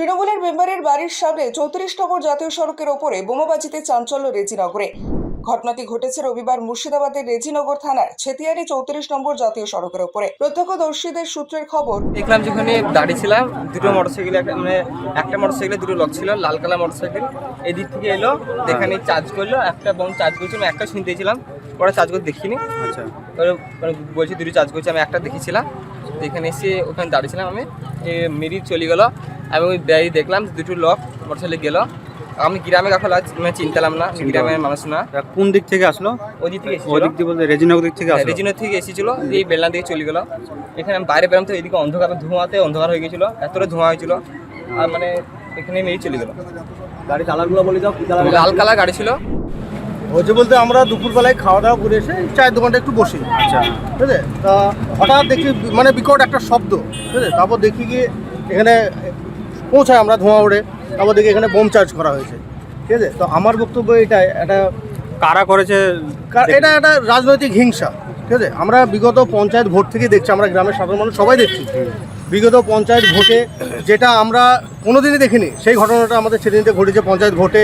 তৃণমূলের মেম্বারের বাড়ির সামনে চৌত্রিশ নম্বর জাতীয় সড়কের ওপরে বোমাবাজিতে চাঞ্চল্য রেজিনগরে। ঘটনাটি ঘটেছে রবিবার মুর্শিদাবাদের রেজিনগর থানার ছেতিয়ারি চৌত্রিশ নম্বর জাতীয় সড়কের ওপরে। প্রত্যক্ষদর্শীদের সূত্রের খবর দেখলাম যেখানে দাঁড়িয়েছিলাম দুটো মোটরসাইকেল একটা মানে একটা মোটরসাইকেলে দুটো লোক ছিল লাল কালার মোটরসাইকেল এদিক থেকে এলো এখানে চার্জ করল একটা বম চার্জ করছিল আমি একটা শুনতেছিলাম ওরা চার্জ করে দেখিনি। আচ্ছা। মানে দুটো চার্জ করছে আমি একটা দেখেছিলাম। এখানে এসে ওখানে দাঁড়িয়েছিলাম আমি। এ মেরি চলে গেলো আমি ওই ব্যাগ দেখলাম দুটো লোক মোটরসাইকেলে গেলো। আমি গ্রামে কাকল আজ মানে চিনতাম না গ্রামের মানুষ না। কোন দিক থেকে আসলো? ওই দিক থেকে ওই এসেছিল দিক দিয়ে বলতে রেজিনগর দিক থেকে আসলো। রেজিনের থেকে এসেছিল এই বেলনা দিকে চলে গেল। এখানে আমি বাইরে বেরোম তো এদিকে অন্ধকার ধোঁয়াতে অন্ধকার হয়ে গেছিল এতটা ধোঁয়া হয়েছিল। আর মানে এখানে মেয়ে চলে গেল। গাড়ি চালানগুলো বলে দাও লাল কালার গাড়ি ছিল। হচ্ছে বলতে আমরা দুপুরবেলায় খাওয়া দাওয়া করে এসে চায়ের দোকানটা একটু বসি। আচ্ছা। ঠিক আছে তা হঠাৎ দেখি মানে বিকট একটা শব্দ ঠিক আছে তারপর দেখি গিয়ে এখানে পৌঁছায় আমরা ধোঁয়া উড়ে তারপর দেখি এখানে বোম চার্জ করা হয়েছে। ঠিক আছে? তো আমার বক্তব্য এটাই একটা কারা করেছে? এটা একটা রাজনৈতিক হিংসা। ঠিক আছে? আমরা বিগত পঞ্চায়েত ভোট থেকে দেখছি আমরা গ্রামের সাধারণ মানুষ সবাই দেখছি। বিগত পঞ্চায়েত ভোটে যেটা আমরা কোনোদিনই দেখিনি সেই ঘটনাটা আমাদের সেদিনতে ঘটেছে পঞ্চায়েত ভোটে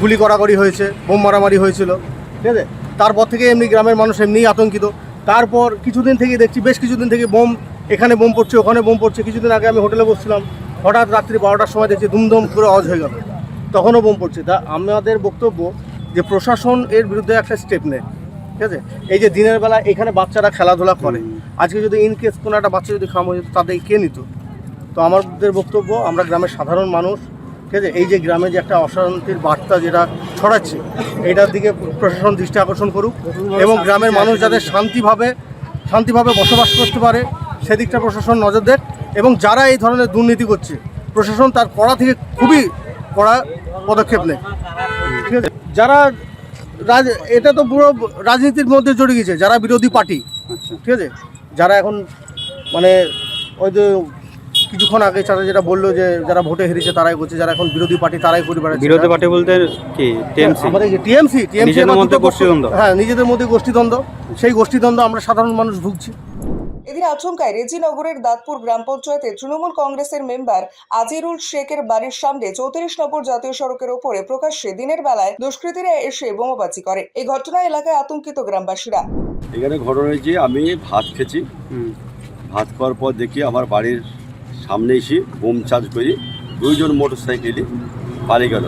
গুলি করাকরি হয়েছে বোম মারামারি হয়েছিল। ঠিক আছে? তারপর থেকে এমনি গ্রামের মানুষ এমনিই আতঙ্কিত। তারপর কিছুদিন থেকে দেখছি বেশ কিছুদিন থেকে বোম এখানে বোম পড়ছে ওখানে বোম পড়ছে। কিছুদিন আগে আমি হোটেলে বসছিলাম। হঠাৎ রাত্রি বারোটার সময় দেখছি দুমদম করে অজ হয়ে গেল। তখনও বোম পড়ছে। তা আমাদের বক্তব্য যে প্রশাসন এর বিরুদ্ধে একটা স্টেপ নেয়। ঠিক আছে? এই যে দিনের বেলা এখানে বাচ্চারা খেলাধুলা করে। আজকে যদি ইন কেস কোনো একটা বাচ্চা যদি খাম হয়ে যেত তাদের কে নিত? তো আমাদের বক্তব্য আমরা গ্রামের সাধারণ মানুষ ঠিক আছে? এই যে গ্রামে যে একটা অশান্তির বার্তা যেটা ছড়াচ্ছে এটার দিকে প্রশাসন দৃষ্টি আকর্ষণ করুক এবং গ্রামের মানুষ যাদের শান্তিভাবে শান্তিভাবে বসবাস করতে পারে সেদিকটা প্রশাসন নজর দেখ এবং যারা এই ধরনের দুর্নীতি করছে প্রশাসন তার কড়া থেকে খুবই কড়া পদক্ষেপ নেয়। ঠিক আছে? যারা রাজ এটা তো পুরো রাজনীতির মধ্যে জড়িয়ে গেছে যারা বিরোধী পার্টি। আচ্ছা। ঠিক আছে? যারা এখন মানে ওই যে কিছুক্ষণ আগে তারা যেটা বলল যে যারা ভোটে হেরেছে তারাই করছে যারা এখন বিরোধী পার্টি তারাই করে বেড়াচ্ছে বিরোধী পার্টি বলতে কি টিএমসি? আমাদের টিএমসি টিএমসি নিজেদের মধ্যে গোষ্ঠীদ্বন্দ্ব। হ্যাঁ নিজেদের মধ্যে গোষ্ঠীদ্বন্দ্ব। সেই গোষ্ঠীদ্বন্দ্ব আমরা সাধারণ মানুষ ভুগছি। এদিন আচমকায় রেজিনগরের দাঁতপুর গ্রাম পঞ্চায়েতে তৃণমূল কংগ্রেসের মেম্বার আজিরুল শেখের বাড়ির সামনে চৌত্রিশ নম্বর জাতীয় সড়কের ওপরে প্রকাশ্যে দিনের বেলায় দুষ্কৃতীরা এসে বোমাবাজি করে। এই ঘটনায় এলাকায় আতঙ্কিত গ্রামবাসীরা। এখানে ঘটনা হয়েছে আমি ভাত খেয়েছি। ভাত খাওয়ার পর দেখি আমার বাড়ির সামনে এসে বোম চার্জ করি দুইজন মোটর সাইকেলে পালিয়ে গেল।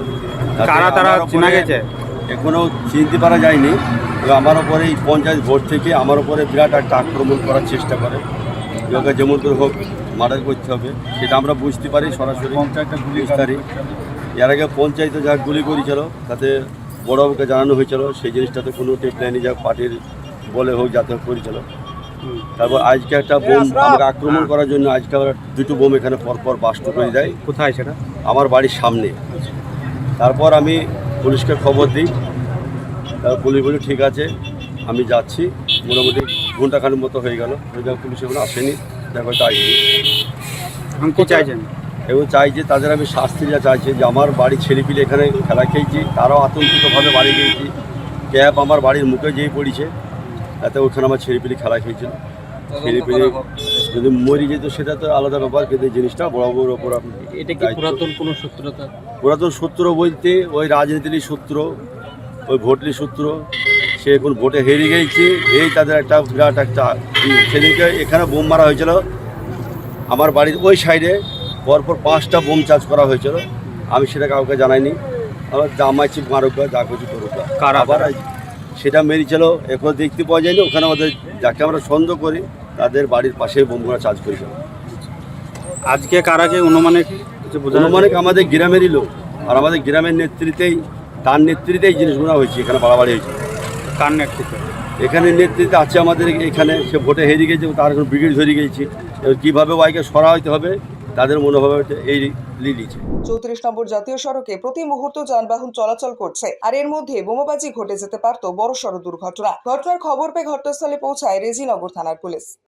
তারা চেনা গেছে? এখনও চিনতে পারা যায়নি। আমার ওপরে এই পঞ্চায়েত ভোট থেকে আমার ওপরে বিরাট একটা আক্রমণ করার চেষ্টা করে। যোগা যেমন করে হোক মার্ডার করতে হবে সেটা আমরা বুঝতে পারি সরাসরি। পঞ্চায়েতটা গুলি তারিখ এর আগে পঞ্চায়েতে যা গুলি করেছিল তাতে বড়বাবুকে জানানো হয়েছিল সেই জিনিসটাতে কোনো টেপলাইনে যা পার্টির বলে হোক যাতে হোক করেছিল। তারপর আজকে একটা বোম আমাকে আক্রমণ করার জন্য আজকে আবার দুটো বোম এখানে পরপর বাস্ট করে দেয়। কোথায় সেটা? আমার বাড়ির সামনে। তারপর আমি পুলিশকে খবর দিই পুলিশ বলে ঠিক আছে আমি যাচ্ছি। মোটামুটি ঘন্টাখানেক মতো হয়ে গেল। পুলিশ এখনও আসেনি। দেখো তাই এখন কি চাইছেন? এবং চাই যে তাদের আমি শাস্তি যা চাইছি যে আমার বাড়ির ছেলেপিলে এখানে খেলা খেয়েছি তারাও আতঙ্কিতভাবে বাড়ি গিয়েছি। ক্যাব আমার বাড়ির মুখে যেয়ে পড়েছে। তাতে ওখানে আমার ছেলেপিলি খেলা খেয়েছিল ছেলেপিলি যদি মরি যেত সেটা তো আলাদা ব্যাপার কিন্তু জিনিসটা বড় বড় ওপর এটা কি পুরাতন কোনো সূত্রতা? পুরাতন সূত্র বলতে ওই রাজনীতির সূত্র। ওই ভোটলি সূত্র সে এখন ভোটে হেরে গেছে এই তাদের একটা বিরাট একটা। সেদিনকে এখানে বোম মারা হয়েছিল আমার বাড়ির ওই সাইডে পরপর পাঁচটা বোম চার্জ করা হয়েছিল আমি সেটা কাউকে জানাইনি আমার জামাই চিপ মারুক যা কিছু করুক। কারা? আবার সেটা মেরেছিল এখন দেখতে পাওয়া যায়নি ওখানে আমাদের যাকে আমরা সন্দেহ করি তাদের বাড়ির পাশে বোমগুলো চার্জ করেছিল আজকে কারা যে অনুমানিক? অনুমানিক আমাদের গ্রামেরই লোক আর আমাদের গ্রামের নেতৃত্বেই তার নেতৃত্বে এই জিনিসগুলো হয়েছে? এখানে বাড়াবাড়ি হয়েছে। কার নেতৃত্বে? এখানে নেতৃত্বে আছে আমাদের এখানে সে ভোটে হেরে গেছে তার এখন ব্রিগেড ধরে গেছি। কীভাবে ওয়াইকে সরা হইতে হবে তাদের মনোভাব হচ্ছে এই লিলিছে চৌত্রিশ নম্বর জাতীয় সড়কে প্রতি মুহূর্ত যানবাহন চলাচল করছে আর এর মধ্যে বোমাবাজি ঘটে যেতে পারত বড়সড় দুর্ঘটনা। ঘটনার খবর পেয়ে ঘটনাস্থলে পৌঁছায় রেজিনগর থানার পুলিশ।